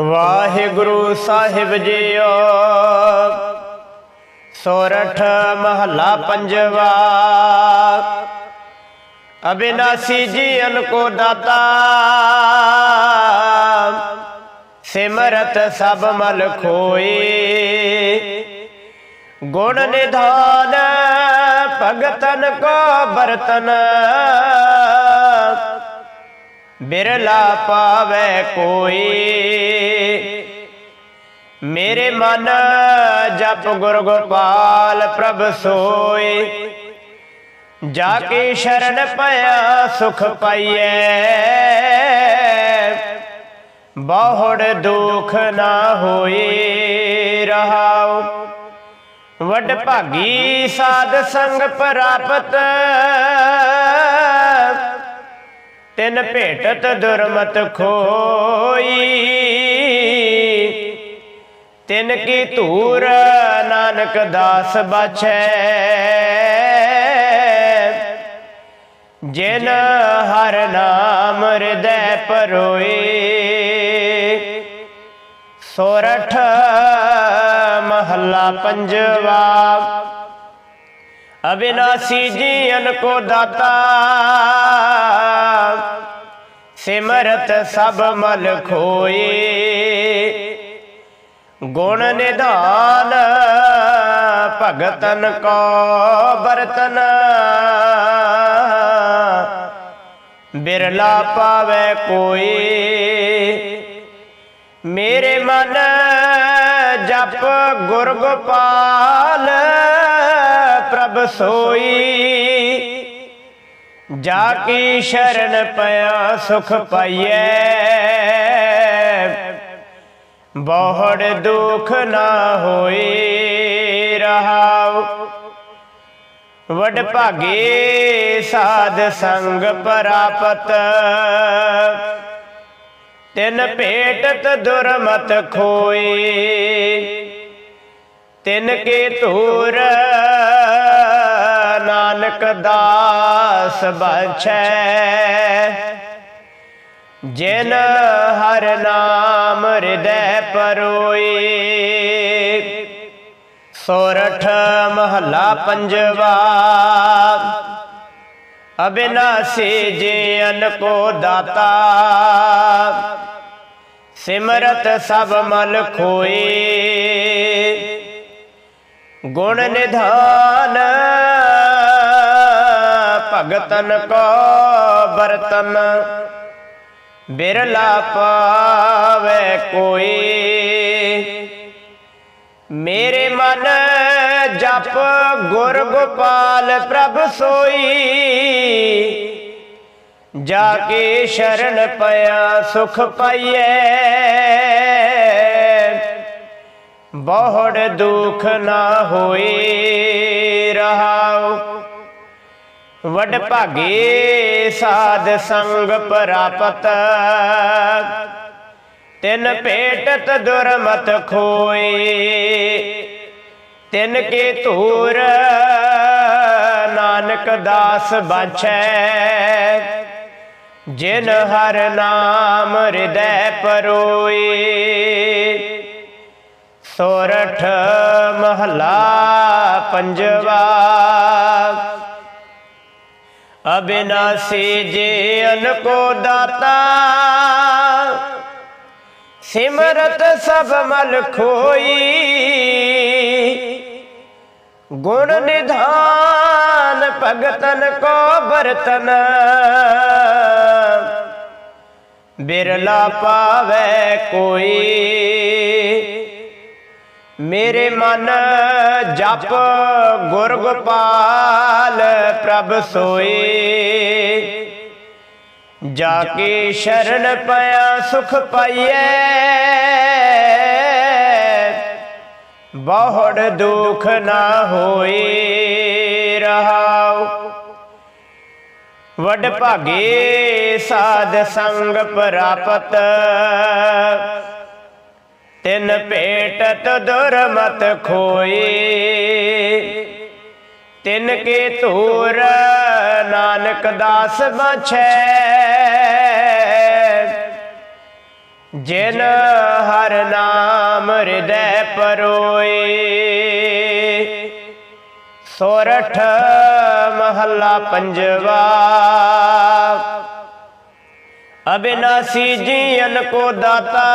ਵਾਹਿਗੁਰੂ ਸਾਹਿਬ JIO. ਸੋਰਠ ਮਹੱਲਾ ਪੰਜਵਾ। ਅਬਿਨਾਸੀ ਜੀਵਨ ਕੋ ਦਾਤਾ ਸਿਮਰਤ ਸਭ ਮਲ ਖੋਏ ਗੁਣ ਨਿਧਾਨ ਭਗਤਨ ਕੋ ਬਰਤਨ ਬਿਰਲਾ ਪਾਵੇ ਕੋਈ। ਮੇਰੇ ਮਨ ਜਪ ਗੁਰ ਗੋਪਾਲ ਪ੍ਰਭ ਸੋਏ। ਜਾ ਕੇ ਸ਼ਰਨ ਪਿਆ ਸੁਖ ਪਾਈਐ। ਬਹੁੜ ਦੁਖ ਨਾ ਹੋਏ ਰਹਾਉ। ਵੱਡ ਭਾਗੀ ਸਾਧ ਸੰਗ ਪ੍ਰਾਪਤ ਤਿਨ ਭੇਟਤ ਦੁਰਮਤ ਖੋਈ। ਤਿਨ ਕੀ ਧੂਰ ਨਾਨਕ ਦਾਸ ਬਾਛੈ ਜਿਨ ਹਰ ਨਾਮ ਹਿਰਦੈ ਪਰੋਏ। ਸੋਰਠ ਮਹੱਲਾ ਪੰਜਵਾ। ਅਬਿਨਾਸੀ ਜੀਵਨ ਕੋ ਦਾਤਾ। ਸਿਮਰਤ ਸਭ ਮਲ ਖੋਏ। ਗੁਣ ਨਿਧਾਨ ਭਗਤਨ ਕੋ ਬਰਤਨ ਬਿਰਲਾ ਪਾਵੇ ਕੋਈ। ਮੇਰੇ ਮਨ ਜਪ ਗੁਰ ਪ੍ਰਭ ਸੋਈ ਜਾ ਕੀ ਸ਼ਰਨ ਪਿਆ ਸੁਖ ਪਾਈਐ। ਬਹੁੜ ਦੁਖ ਨਾ ਹੋਏ ਰਹਾਉ। ਵਡ ਭਾਗੇ ਸਾਧ ਸੰਗ ਪ੍ਰਾਪਤ। ਤਿਨ ਭੇਟਤ ਦੁਰਮਤ ਖੋਏ ਤਿਨ ਕੇ ਧੂਰ ਨਾਨਕ ਦਾਸ ਬਛੈ ਜਿਨ ਹਰ ਨਾਮ ਹਿਰਦੈ ਪਰੋਈ, ਸੋਰਠ ਮਹੱਲਾ ਪੰਜਵਾ। ਅਬਿਨਾਸੀ ਜੀਵਨ ਕੋ ਦਾਤਾ, ਸਿਮਰਤ ਸਭ ਮਲ ਖੋਏ ਗੁਣ ਨਿਧਾਨ ਭਗਤਨ ਕੋ ਬਰਤਨ ਬਿਰਲਾ ਪਾਵੇ ਕੋਈ। ਮੇਰੇ ਮਨ ਜਪ ਗੁਰ ਗੋਪਾਲ ਪ੍ਰਭ ਸੋਈ, ਜਾ ਕੇ ਸ਼ਰਨ ਪਿਆ ਸੁਖ ਪਾਈਐ। ਬਹੁੜ ਦੁਖ ਨਾ ਹੋਏ। ਵੱਡ ਭਾਗੇ ਸਾਧ ਸੰਗ ਪ੍ਰਾਪਤ। ਤਿਨ ਭੇਟਤ ਦੁਰਮਤ ਖੋਏ। ਤਿਨ ਕੇ ਧੂਰ ਨਾਨਕ ਦਾਸ ਬਾਛੈ। ਜਿਨ ਹਰ ਨਾਮ ਹਿਰਦੈ ਪਰੋਏ। ਸੋਰਠ ਮਹਲਾ ਪੰਜਵਾ। ਅਬਿਨਾਸੀ ਜੀਵਨ ਕੋ ਦਾਤਾ। ਸਿਮਰਤ ਸਭ ਮਲ ਖੋਈ। ਗੁਣ ਨਿਧਾਨ ਭਗਤਨ ਕੋ ਬਰਤਨ ਬਿਰਲਾ ਪਾਵੇ ਕੋਈ। ਮੇਰੇ ਮਨ ਜਪ ਗੁਰ ਗੋਪਾਲ ਪ੍ਰਭ ਸੋਏ। ਜਾ ਕੇ ਸ਼ਰਨ ਪਿਆ ਸੁਖ ਪਾਈਐ। ਬਹੁੜ ਦੁਖ ਨਾ ਹੋਏ ਰਹਾਉ। ਵਡ ਭਾਗੇ ਸਾਧ ਸੰਗ ਪ੍ਰਾਪਤ। ਤਿਨ ਭੇਟਤ ਦੁਰਮਤ ਖੋਏ ਤਿੰਨ ਕੇ ਧੂਰ ਨਾਨਕ ਦਾਸ ਬਛੈ ਜਿਨ ਹਰ ਨਾਮ ਹਿਰਦੈ ਪਰੋਏ ਸੋਰਠ ਮਹੱਲਾ ਪੰਜਵਾ। ਅਬਿਨਾਸੀ ਜੀਵਨ ਕੋ ਦਾਤਾ।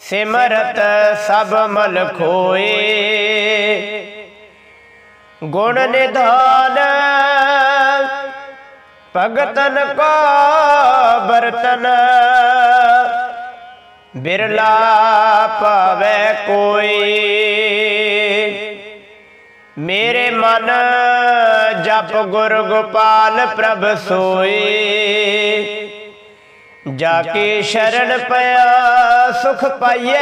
ਸਿਮਰਤ ਸਭ ਮਲ ਖੋਏ ਗੁਣ ਨਿਧਾਨ ਭਗਤਨ ਕੋ ਬਰਤਨ। ਬਿਰਲਾ ਪਾਵੇ ਕੋਈ। ਮੇਰੇ ਮਨ ਜਪ ਗੁਰ ਗੋਪਾਲ ਪ੍ਰਭ ਸੋਏ ਜਾ ਕੇ ਸ਼ਰਨ ਪਿਆ ਸੁਖ ਪਾਈਏ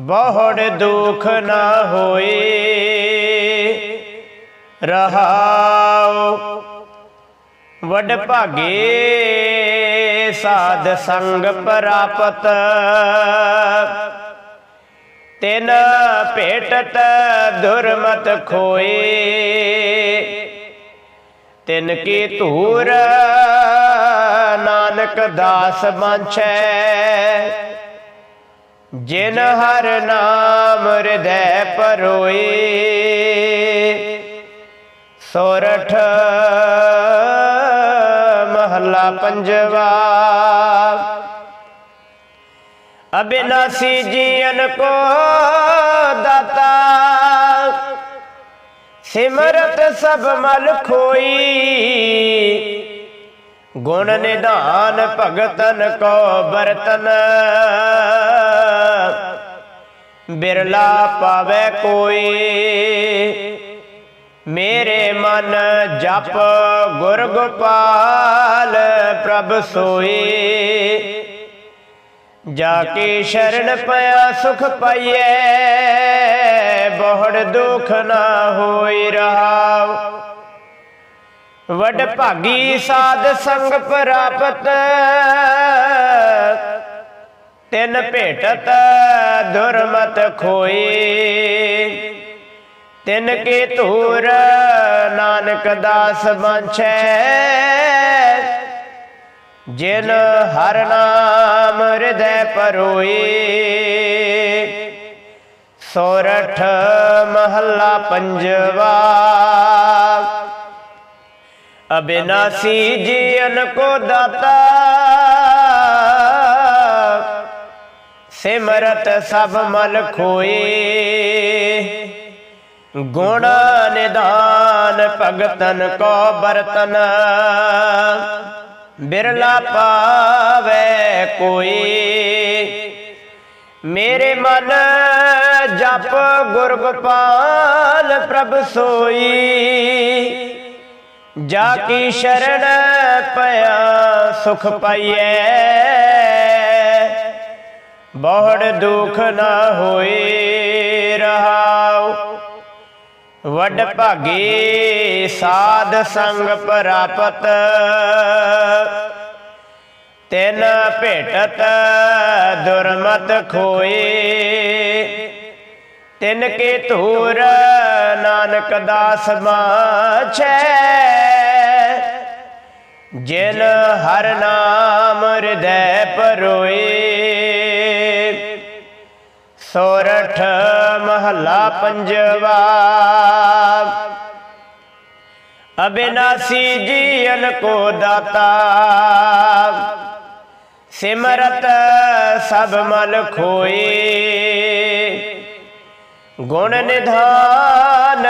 ਬਹੁੜ ਦੁਖ ਨਾ ਹੋਏ ਰਹਾਉ ਵੱਡ ਭਾਗੇ ਸਾਧ ਸੰਗ ਪ੍ਰਾਪਤ। ਤਿਨ ਭੇਟਤ ਦੁਰਮਤ ਖੋਏ। ਤਿਨ ਕੀ ਧੂਰ, ਨਾਨਕ ਦਾਸ ਬਾਂਛੈ। ਜਿਨ ਹਰ ਨਾਮ ਹਿਰਦੈ ਪਰੋਏ। ਸੋਰਠ ਮਹੱਲਾ ਪੰਜਵਾ। ਅਬਿਨਾਸੀ ਜੀਵਨ ਕੋ ਦਾਤਾ। ਸਿਮਰਤ ਸਭ ਮਲ ਖੋਈ। ਗੁਣ ਨਿਧਾਨ ਭਗਤਨ ਕੋ ਬਰਤਨ ਬਿਰਲਾ ਪਾਵੇ ਕੋਈ। ਮੇਰੇ ਮਨ ਜਪ ਗੁਰ ਗੋਪਾਲ ਪ੍ਰਭ ਸੋਏ ਜਾ ਕੇ ਸ਼ਰਨ ਪਿਆ ਸੁਖ ਪਾਈਏ ਬਹੁੜ ਦੁਖ ਨਾ ਹੋਈ ਰਹਾਉ। ਵਡ ਭਾਗੀ ਸਾਧ ਸੰਗ ਪ੍ਰਾਪਤ, ਤਿਨ ਭੇਟਤ ਦੁਰਮਤ ਖੋਈ। ਤਿਨ ਕੇ ਧੂਰ ਨਾਨਕ ਦਾਸ ਬਾਂਛੈ ਜਿਨ ਹਰ ਨਾਮ ਹਿਰਦੈ ਪਰੋਈ ਸੋਰਠ ਮਹੱਲਾ ਪੰਜਵਾ। ਅਬਿਨਾਸੀ ਜੀਵਨ ਕੋ ਦਾਤਾ, ਸਿਮਰਤ ਸਭ ਮਲ ਖੋਏ ਗੁਣ ਨਿਦਾਨ ਭਗਤਨ ਕੋ ਬਰਤਨ ਬਿਰਲਾ ਪਾਵੇ ਕੋਈ। ਮੇਰੇ ਮਨ ਜਪ ਗੁਰ ਗੋਪਾਲ ਪ੍ਰਭ ਸੋਈ। ਜਾ ਕੀ ਸ਼ਰਨ ਪਿਆ ਸੁਖ ਪਾਈਐ। ਬਹੁੜ ਦੁਖ ਨਾ ਹੋਏ। ਵਡ ਭਾਗੇ ਸਾਧ ਸੰਗ ਪ੍ਰਾਪਤ। ਤਿਨ ਭੇਟਤ ਦੁਰਮਤ ਖੋਏ। ਤਿਨ ਕੇ ਧੂਰ ਨਾਨਕ ਦਾਸ ਮਾਛੈ ਜਿਨ ਹਰ ਨਾਮ ਹਿਰਦੈ ਪਰੋਏ। ਸੋਰਠ ਮਹੱਲਾ ਪੰਜਵਾ। ਅਬਿਨਾਸੀ ਜੀਵਨ ਕੋ ਦਾਤਾ। ਸਿਮਰਤ ਸਭ ਮਲ ਖੋਏ। ਗੁਣ ਨਿਧਾਨ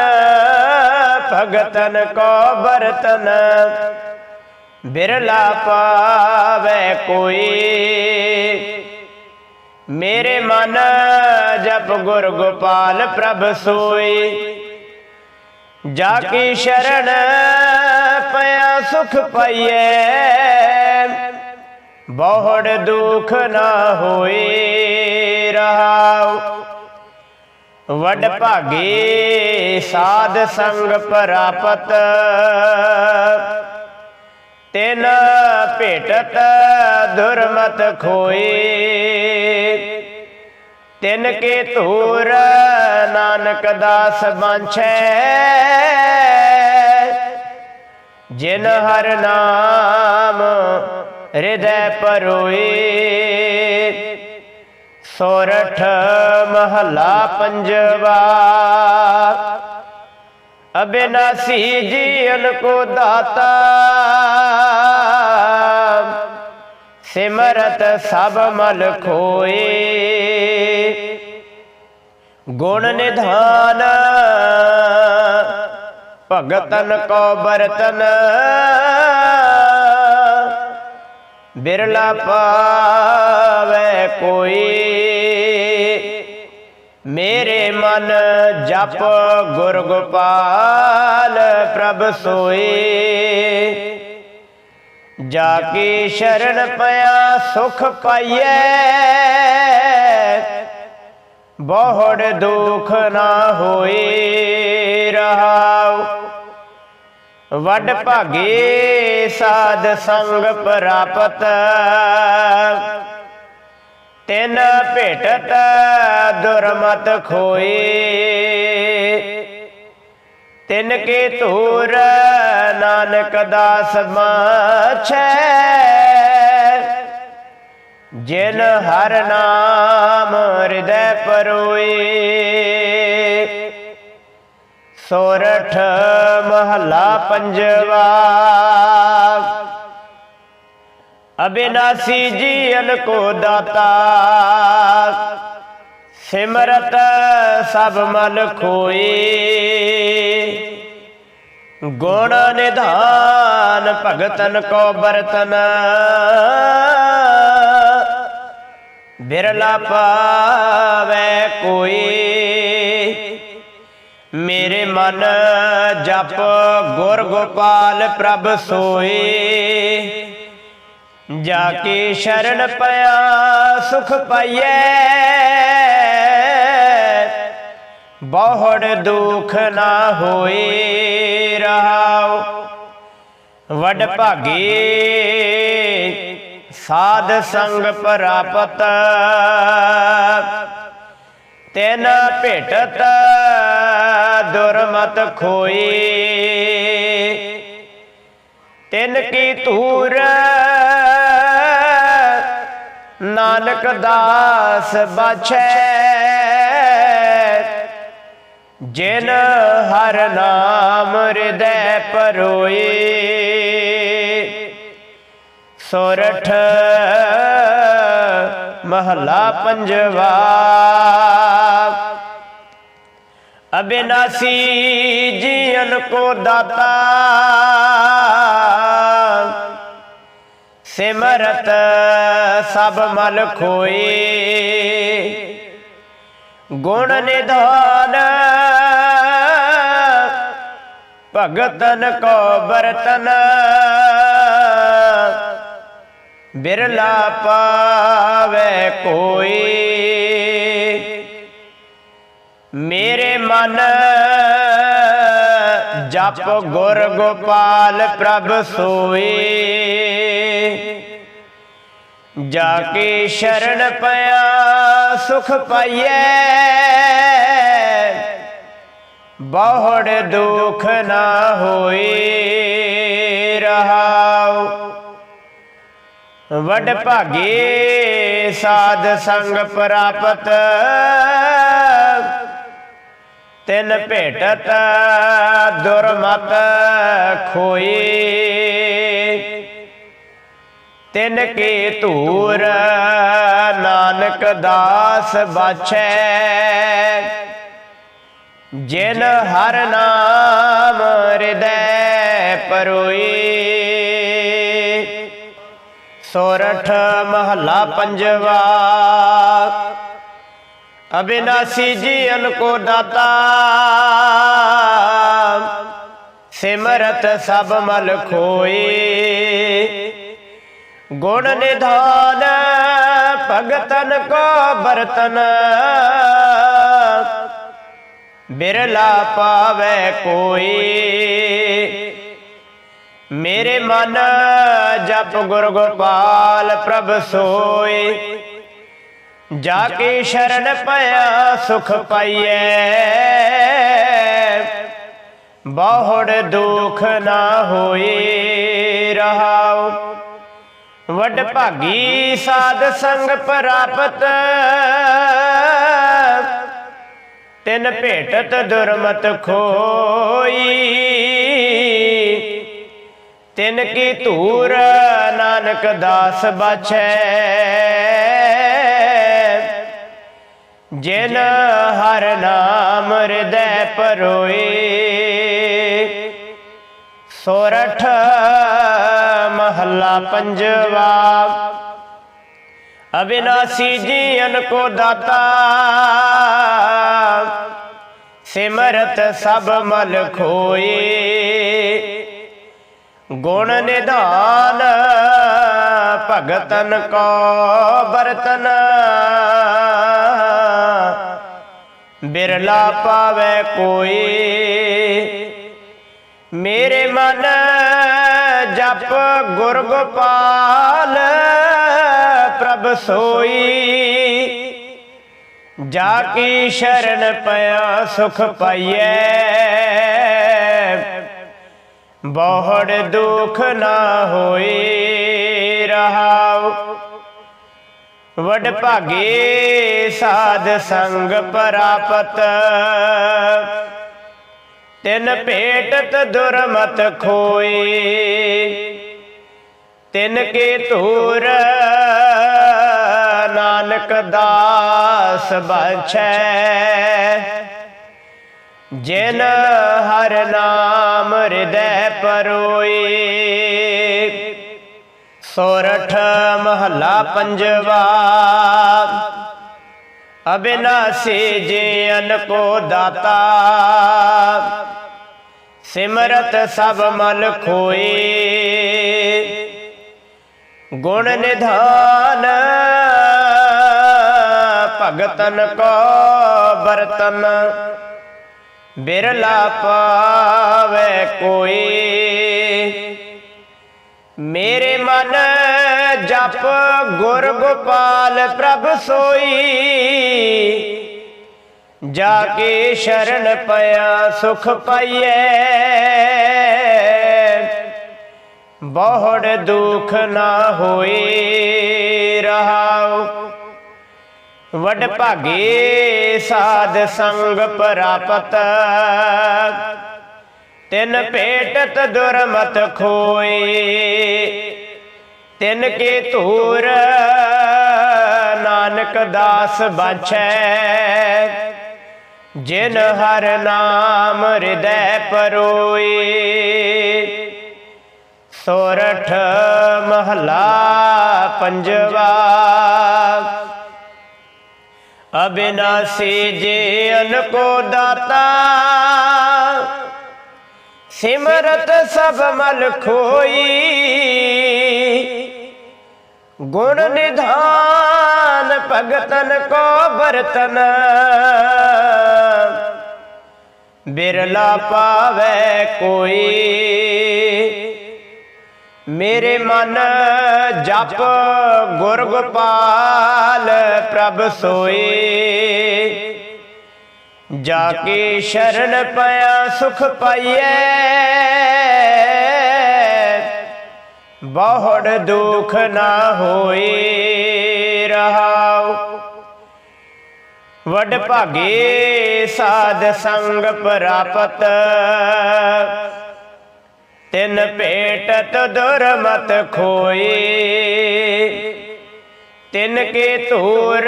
ਭਗਤਨ ਕੋ ਬਰਤਨ ਬਿਰਲਾ ਪਾਵੇ ਕੋਈ। ਮੇਰੇ ਮਨ ਜਪ ਗੁਰ ਗੋਪਾਲ ਪ੍ਰਭ ਸੋਈ। ਜਾ ਕੀ ਸ਼ਰਨ ਪਿਆ ਸੁਖ ਪਾਈਏ ਬਹੁੜ ਦੁਖ ਨਾ ਹੋਏ ਰਹਾਉ। ਵੱਡ ਭਾਗੇ ਸਾਧ ਸੰਗ ਪ੍ਰਾਪਤ। ਤਿਨ ਭੇਟਤ ਦੁਰਮਤ ਖੋਏ ਤਿਨ ਕੇ ਧੂਰ, ਨਾਨਕ ਦਾਸ ਬਾਂਛੈ ਜਿਨ ਹਰ ਨਾਮ ਹਿਰਦੈ ਪਰੋਏ ਸੋਰਠ ਮਹਲਾ ਪੰਜਵਾ। ਅਬਿਨਾਸੀ ਜੀਵਨ ਕੋ ਦਾਤਾ ਸਿਮਰਤ ਸਭ ਮਲ ਖੋਏ। ਗੁਣ ਨਿਧਾਨ, ਭਗਤਨ ਕੋ ਬਰਤਨ। ਬਿਰਲਾ ਪਾਵੇ ਕੋਈ। ਮੇਰੇ ਮਨ ਜਪ ਗੁਰ ਗੋਪਾਲ ਪ੍ਰਭ ਸੋਏ। ਜਾ ਕੇ ਸ਼ਰਨ ਪਿਆ ਸੁਖ ਪਾਈਐ। ਬਹੁੜ ਦੁਖ ਨਾ ਹੋਏ ਰਹਾਉ। ਵੱਡ ਭਾਗੇ ਸਾਧ ਸੰਗ ਪ੍ਰਾਪਤ। ਤਿਨ ਭੇਟਤ ਦੁਰਮਤ ਖੋਏ। ਤਿਨ ਕੇ ਧੂਰ ਨਾਨਕ ਦਾਸ ਮਾਛੈ ਜਿਨ ਹਰ ਨਾਮ ਹਿਰਦੈ ਪਰੋਏ, ਸੋਰਠ ਮਹਲਾ ਪੰਜਵਾ। ਅਬਿਨਾਸੀ ਜੀਵਨ ਕੋ ਦਾਤਾ, ਸਿਮਰਤ ਸਭ ਮਲ ਖੋਏ। ਗੁਣ ਨਿਧਾਨ ਭਗਤਨ ਕੋ ਬਰਤਨ ਬਿਰਲਾ ਪਾਵੇ ਕੋਈ। ਮੇਰੇ ਮਨ ਜਪ ਗੁਰ ਗੋਪਾਲ ਪ੍ਰਭ ਸੋਏ ਜਾ ਕੇ ਸ਼ਰਨ ਪਿਆ ਸੁਖ ਪਾਈਐ। ਬਹੁੜ ਦੁਖ ਨਾ ਹੋਏ ਰਹਾਉ ਵੱਡ ਭਾਗੇ ਸਾਧ ਸੰਗ ਪ੍ਰਾਪਤ। ਤੈਨ ਭੇਟਤ ਦੁਰਮਤ ਖੋਈ। ਤਿਨ ਕੀ ਧੂਰ ਨਾਨਕ ਦਾਸ ਬਾਛੈ। ਜਿਨ ਹਰ ਨਾਮ ਹਿਰਦੈ ਪਰੋਏ, ਸੋਰਠ ਮਹਲਾ ਪੰਜਵਾ। ਅਬਿਨਾਸੀ ਜੀਵਨ ਕੋ ਦਾਤਾ, ਸਿਮਰਤ ਸਭ ਮਲ ਖੋਏ। ਗੁਣ ਨਿਧਾਨ ਭਗਤਨ ਕੋ ਬਰਤਨ ਬਿਰਲਾ ਪਾਵੇ ਕੋਈ। ਮੇਰੇ ਮਨ ਜਪ ਗੁਰ ਗੋਪਾਲ ਪ੍ਰਭ ਸੋਏ ਜਾ ਕੇ ਸ਼ਰਨ ਪਿਆ ਸੁਖ ਪਾਈਐ। ਬਹੁੜ ਦੁਖ ਨਾ ਹੋਏ ਰਹਾਉ। ਵਡ ਭਾਗੇ ਸਾਧ ਸੰਗ ਪ੍ਰਾਪਤ। ਤਿਨ ਭੇਟਤ ਦੁਰਮਤ ਖੋਈ। ਤਿਨ ਕੀ ਧੂਰ ਨਾਨਕ ਦਾਸ ਬਾਛੈ। ਜਿਨ ਹਰ ਨਾਮ ਹਿਰਦੈ ਪਰੋਈ। ਸੋਰਠ ਮਹਲਾ ਪੰਜਵਾ। ਅਬਿਨਾਸੀ ਜੀਵਨ ਕੋ ਦਾਤਾ। ਸਿਮਰਤ ਸਭ ਮਲ ਖੋਏ ਗੁਣ ਨਿਧਾਨ ਭਗਤਨ ਕੋ ਬਰਤਨ। ਬਿਰਲਾ ਪਾਵੇ ਕੋਈ। ਮੇਰੇ ਮਨ ਜਪ ਗੁਰ ਗੋਪਾਲ ਪ੍ਰਭ ਸੋਏ ਜਾ ਕੇ ਸ਼ਰਨ ਪਿਆ ਸੁਖ ਪਾਈਐ। ਬਹੁੜ ਦੁਖ ਨਾ ਹੋਏ ਰਹਾਉ। ਵੱਡ ਭਾਗੀ ਸਾਧ ਸੰਗ ਪ੍ਰਾਪਤ। ਤਿੰਨ ਭੇਟਤ ਦੁਰਮਤ ਖੋਈ। ਤਿੰਨ ਕੀ ਧੂਰ ਨਾਨਕ ਦਾਸ ਬਾਛੈ। ਜਿਨ ਹਰ ਨਾਮ ਹਿਰਦੈ ਪਰੋਏ। ਸੋਰਠ ਮਹੱਲਾ ਪੰਜਵਾ। ਅਬਿਨਾਸੀ ਜੀਵਨ ਕੋ ਦਾਤਾ। ਸਿਮਰਤ ਸਭ ਮਲ ਖੋਏ। ਗੁਣ ਨਿਧਾਨ ਭਗਤਨ ਕੋ ਬਰਤਨ। ਬਿਰਲਾ ਪਾਵੇ ਕੋਈ। ਮੇਰੇ ਮਨ ਜਪ ਗੁਰ ਗੋਪਾਲ ਸੋਈ ਜਾ ਕੀ ਸ਼ਰਨ ਪਿਆ ਸੁਖ ਪਾਈਐ। ਬਹੁੜ ਦੁਖ ਨਾ ਹੋਏ ਰਹਾਉ। ਵਡ ਭਾਗੇ ਸਾਧ ਸੰਗ ਪ੍ਰਾਪਤ। ਤਿਨ ਭੇਟਤ ਦੁਰਮਤ ਖੋਈ। ਤਿਨ ਕੇ ਧੂਰ ਨਾਨਕ ਦਾਸ ਬਾਛੈ ਜਿਨ ਹਰ ਨਾਮ ਹਿਰਦੈ ਪਰੋਈ, ਸੋਰਠ ਮਹੱਲਾ ਪੰਜਵਾ। ਅਬਿਨਾਸੀ ਜੀਨ ਕੋ ਦਾਤਾ, ਸਿਮਰਤ ਸਭ ਮਲ ਖੋਈ। ਗੁਣ ਨਿਧਾਨ ਭਗਤਨ ਕੋ ਬਰਤਨ ਬਿਰਲਾ ਪਾਵੇ ਕੋਈ। ਮੇਰੇ ਮਨ ਜਪ ਗੁਰ ਗੋਪਾਲ ਪ੍ਰਭ ਸੋਈ। ਜਾ ਕੇ ਸ਼ਰਨ ਪਿਆ ਸੁਖ ਪਾਈਐ। ਬਹੁੜ ਦੁਖ ਨਾ ਹੋਈ ਰਹਾ। ਵਡ ਭਾਗੇ ਸਾਧ ਸੰਗ ਪ੍ਰਾਪਤ। ਤਿਨ ਭੇਟਤ ਦੁਰਮਤ ਖੋਏ। ਤਿਨ ਕੇ ਧੂਰ ਨਾਨਕ ਦਾਸ ਬਾਛੈ। ਜਿਨ ਹਰ ਨਾਮ ਹਿਰਦੈ ਪਰੋਈ ਸੋਰਠ ਮਹਲਾ ਪੰਜਵਾ। ਅਬਿਨਾਸੀ ਜੀਨ ਕੋ ਦਾਤਾ। ਸਿਮਰਤ ਸਭ ਮਲ ਖੋਈ ਗੁਣ ਨਿਧਾਨ ਭਗਤਨ ਕੋ ਬਰਤਨ ਬਿਰਲਾ ਪਾਵੇ ਕੋਈ। ਮੇਰੇ ਮਨ ਜਪ ਗੁਰ ਗੋਪਾਲ ਪ੍ਰਭ ਸੋਏ। ਜਾ ਕੇ ਸ਼ਰਨ ਪਿਆ ਸੁਖ ਪਾਈਐ। ਬਹੁੜ ਦੁਖ ਨਾ ਹੋਏ ਰਹਾਉ। ਵਡ ਭਾਗੇ ਸਾਧ ਸੰਗ ਪ੍ਰਾਪਤ। ਤਿਨ ਭੇਟਤ ਦੁਰਮਤ ਖੋਈ। ਤਿਨ ਕੇ ਧੂਰ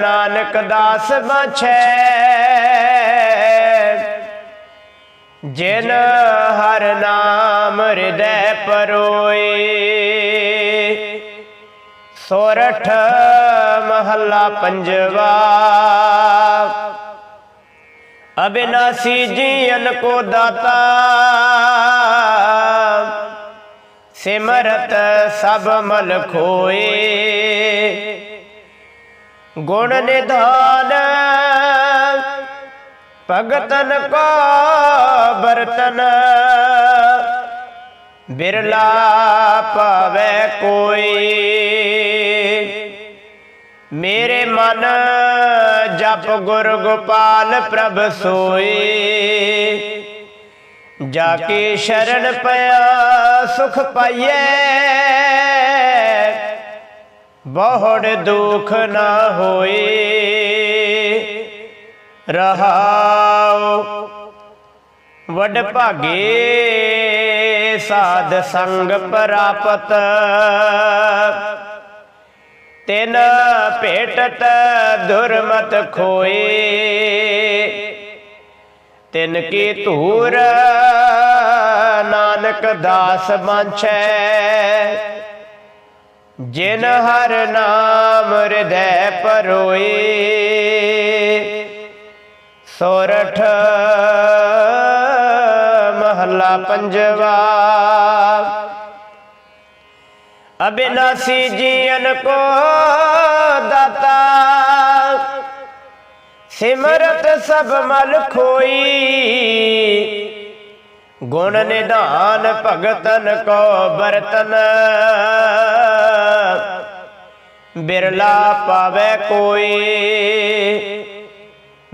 ਨਾਨਕ ਦਾਸ ਬਾਛੈ ਜਿਨ ਹਰ ਨਾਮ ਹਿਰਦੈ ਪਰੋਏ ਸੋਰਠ ਮਹੱਲਾ ਪੰਜਵਾ। ਅਬਿਨਾਸੀ ਜੀਨ ਕੋ ਦਾਤਾ। ਸਿਮਰਤ ਸਭ ਮਲ ਖੋਏ। ਗੁਣ ਨਿਧਾਨ ਭਗਤਨ ਕੋ ਬਰਤਨ। ਬਿਰਲਾ ਪਾਵੇ ਕੋਈ। ਮੇਰੇ ਮਨ ਜਪ ਗੁਰ ਗੋਪਾਲ ਪ੍ਰਭ ਸੋਏ ਜਾ ਕੇ ਸ਼ਰਨ ਪਿਆ, ਸੁਖ ਪਾਈਏ ਬਹੁੜ ਦੁਖ ਨਾ ਹੋਏ ਰਹਾਉ ਵਡ ਭਾਗੇ ਸਾਧ ਸੰਗ ਪ੍ਰਾਪਤ। ਤਿਨ ਭੇਟਤ ਦੁਰਮਤ ਖੋਏ। ਤਿਨ ਕੀ ਧੂਰ ਨਾਨਕ ਦਾਸ ਬਾਂਛੈ ਜਿਨ ਹਰ ਨਾਮ ਹਿਰਦੈ ਪਰੋਏ। ਸੋਰਠ ਮਹੱਲਾ ਪੰਜਵਾ। ਅਬਿਨਾਸੀ ਜੀਵਨ ਕੋ ਦਾਤਾ। ਸਿਮਰਤ ਸਭ ਮਲ ਖੋਈ। ਗੁਣ ਨਿਧਾਨ ਭਗਤਨ ਕੋ ਬਰਤਨ ਬਿਰਲਾ ਪਾਵੇ ਕੋਈ।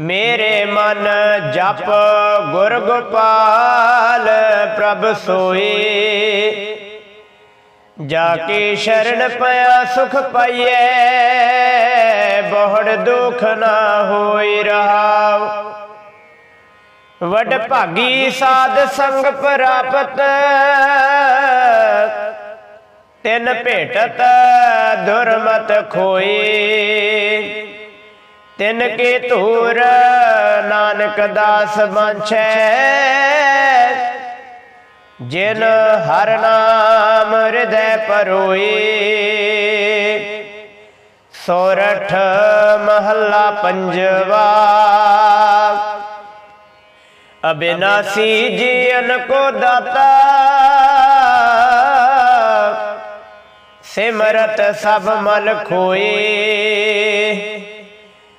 ਮੇਰੇ ਮਨ ਜਪ ਗੁਰ ਗੋਪਾਲ ਪ੍ਰਭ ਸੋਏ ਜਾ ਕੇ ਸ਼ਰਨ ਪਿਆ ਸੁਖ ਪਾਈਐ, ਬਹੁੜ ਦੁਖ ਨਾ ਹੋਈ ਰਹਾਉ। ਵਡ ਭਾਗੀ ਸਾਧ ਸੰਗ ਪ੍ਰਾਪਤ, ਤਿਨ ਭੇਟਤ ਦੁਰਮਤ ਖੋਈ। ਤਿਨ ਕੇ ਧੂਰ ਨਾਨਕ ਦਾਸ ਬਾਂਛੈ ਜਿਨ ਹਰ ਨਾਮ ਹਿਰਦੈ ਪਰੋਈ ਸੋਰਠ ਮਹੱਲਾ ਪੰਜਵਾ। ਅਬਿਨਾਸੀ ਜੀਵਨ ਕੋ ਦਾਤਾ, ਸਿਮਰਤ ਸਭ ਮਲ ਖੋਏ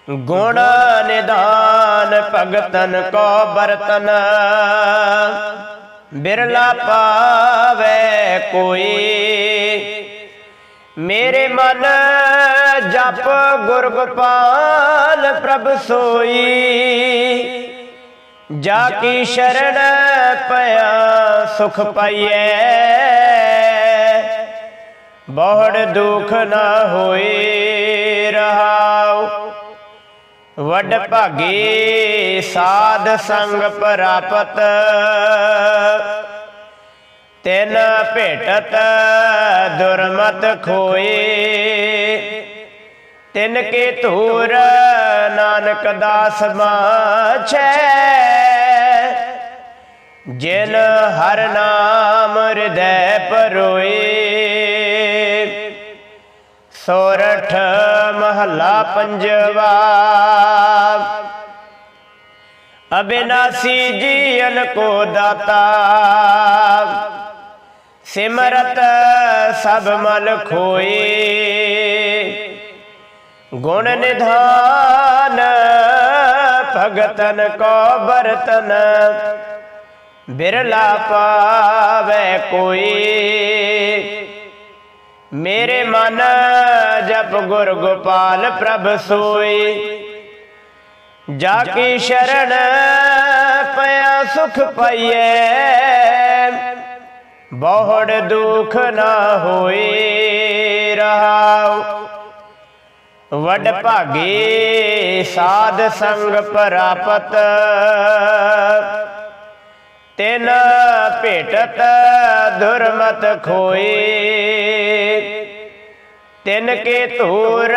ਗੁਣ ਨਿਦਾਨ ਭਗਤਨ ਕੋ ਬਰਤਨ ਬਿਰਲਾ ਪਾਵੇ ਕੋਈ। ਮੇਰੇ ਮਨ ਜਪ ਗੁਰ ਗੋਪਾਲ ਪ੍ਰਭ ਸੋਈ। ਜਾ ਕੀ ਸ਼ਰਨ ਪਿਆ ਸੁਖ ਪਾਈਐ। ਬਹੁੜ ਦੁਖ ਨਾ ਹੋਏ। ਵੱਡ ਭਾਗੇ ਸਾਧ ਸੰਗ ਪ੍ਰਾਪਤ। ਤਿਨ ਭੇਟਤ ਦੁਰਮਤ ਖੋਏ। ਤਿਨ ਕੇ ਧੂਰ ਨਾਨਕ ਦਾਸ ਮਾਛੈ। ਜਿਨ ਹਰ ਨਾਮ ਹਿਰਦੈ ਪਰੋਏ। ਸੋਰਠ ਮਹੱਲਾ ਪੰਜਵਾ। ਅਬਿਨਾਸੀ ਜੀਵਨ ਕੋ ਦਾਤਾ। ਸਿਮਰਤ ਸਭ ਮਲ ਖੋਏ। ਗੁਣ ਨਿਧਾਨ ਭਗਤਨ ਕੋ ਬਰਤਨ ਬਿਰਲਾ ਪਾਵੇ ਕੋਈ। ਮੇਰੇ ਮਨ ਜਪ ਗੁਰ ਗੋਪਾਲ ਪ੍ਰਭ ਸੋਈ। ਜਾ ਕੀ ਸ਼ਰਨ ਪਿਆ ਸੁਖ ਪਾਈਐ ਬਹੁੜ ਦੁਖ ਨਾ ਹੋਏ ਰਹਾਉ। ਵੱਡ ਭਾਗੇ ਸਾਧ ਸੰਗ ਪ੍ਰਾਪਤ। ਤਿਨ ਭੇਟਤ ਦੁਰਮਤ ਖੋਏ। ਤਿਨ ਕੇ ਧੂਰ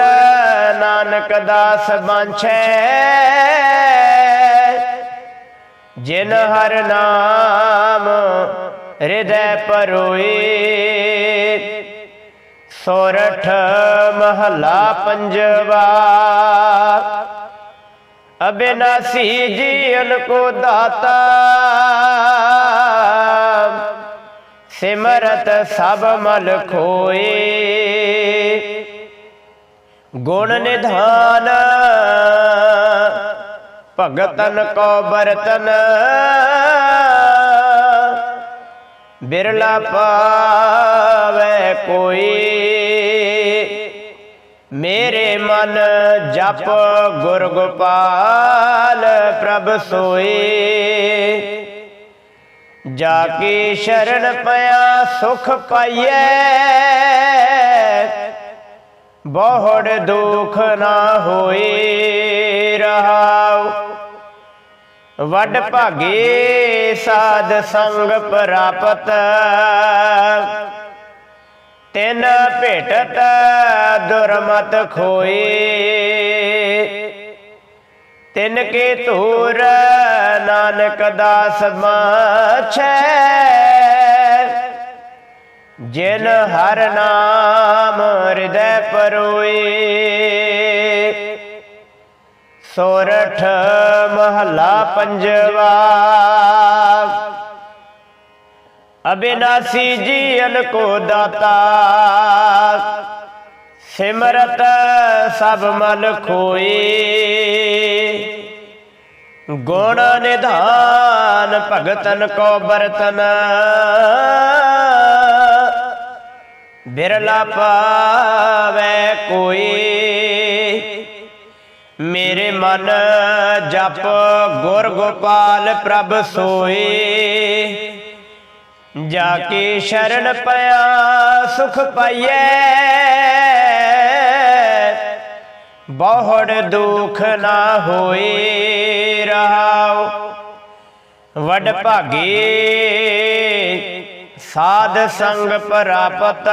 ਨਾਨਕ ਦਾਸ ਬਾਂਛੈ। ਜਿਨ ਹਰ ਨਾਮ ਹਿਰਦੈ ਪਰੋਏ। ਸੋਰਠ ਮਹੱਲਾ ਪੰਜਵਾ। ਅਬਿਨਾਸੀ ਜੀਵਨ ਕੋ ਦਾਤਾ। ਸਿਮਰਤ ਸਭ ਮਲ ਖੋਏ ਗੁਣ ਨਿਧਾਨ, ਭਗਤਨ ਕੋ ਬਰਤਨ। ਬਿਰਲਾ ਪਾਵੇ ਕੋਈ। ਮੇਰੇ ਮਨ ਜਪ ਗੁਰ ਗੋਪਾਲ ਪ੍ਰਭ ਸੋਏ। ਜਾ ਕੇ ਸ਼ਰਨ ਪਿਆ ਸੁਖ ਪਾਈਐ। ਬਹੁੜ ਦੁਖ ਨਾ ਹੋਏ ਰਹਾਉ। ਵੱਡ ਭਾਗੇ ਸਾਧ ਸੰਗ ਪ੍ਰਾਪਤ। ਤਿਨ ਭੇਟਤ ਦੁਰਮਤ ਖੋਏ ਤਿਨ ਕੇ ਧੂਰ ਨਾਨਕ ਦਾਸ ਮਾਛੈ। ਜਿਨ ਹਰ ਨਾਮ ਹਿਰਦੈ ਪਰੋਏ ਸੋਰਠ ਮਹੱਲਾ ਪੰਜਵਾ। ਅਬਿਨਾਸੀ ਜੀਵਨ ਕੋ ਦਾਤਾ। ਸਿਮਰਤ ਸਭ ਮਨ ਖੋਏ ਗੁਣ ਨਿਧਾਨ ਭਗਤਨ ਕੋ ਬਰਤਨ। ਬਿਰਲਾ ਪਾਵੇ ਕੋਈ। ਮੇਰੇ ਮਨ ਜਪ ਗੁਰ ਗੋਪਾਲ ਪ੍ਰਭ ਸੋਏ ਜਾ ਕੇ ਸ਼ਰਨ ਪਿਆ ਸੁਖ ਪਾਈਐ। ਬਹੁੜ ਦੁਖ ਨਾ ਹੋਏ ਰਹਾਉ ਵੱਡ ਭਾਗੇ ਸਾਧ ਸੰਗ ਪ੍ਰਾਪਤ।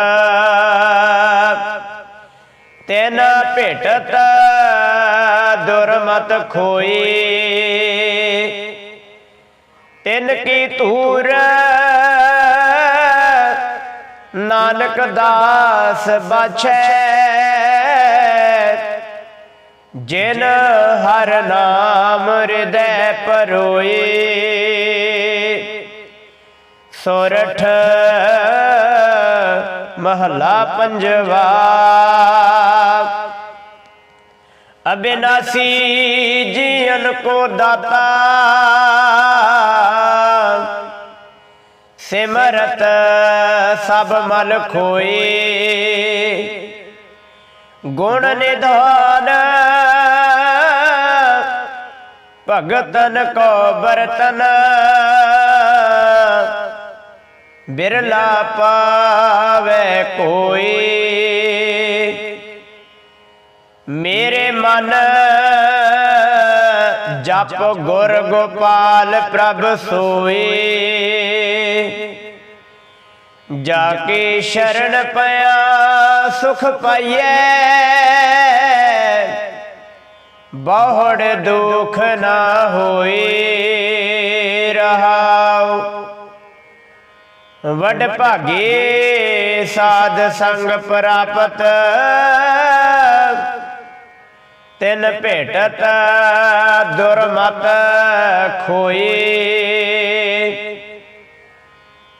ਤੈਨ ਭੇਟਤ ਦੁਰਮਤ ਖੋਈ ਤਿਨ ਕੀ ਧੂਰ ਨਾਨਕ ਦਾਸ ਬਾਛੈ। ਜਿਨ ਹਰ ਨਾਮ ਹਿਰਦੈ ਪਰੋਏ, ਸੋਰਠ ਮਹਲਾ ਪੰਜਵਾ। ਅਬਿਨਾਸੀ ਜੀਵਨ ਕੋ ਦਾਤਾ ਸਿਮਰਤ ਸਭ ਮਲ ਖੋਏ ਗੁਣ ਨਿਧਾਨ ਭਗਤਨ ਕੋ ਬਰਤਨ। ਬਿਰਲਾ ਪਾਵੇ ਕੋਈ। ਮੇਰੇ ਮਨ ਜਪ ਗੁਰ ਗੋਪਾਲ ਪ੍ਰਭ ਸੋਏ ਜਾ ਕੇ ਸ਼ਰਨ ਪਿਆ, ਸੁਖ ਪਾਈਐ। ਬਹੁੜ ਦੁਖ ਨਾ ਹੋਏ ਰਹਾਉ। ਵਡ ਭਾਗੇ ਸਾਧ ਸੰਗ ਪ੍ਰਾਪਤ। ਤਿਨ ਭੇਟਤ ਦੁਰਮਤ ਖੋਏ।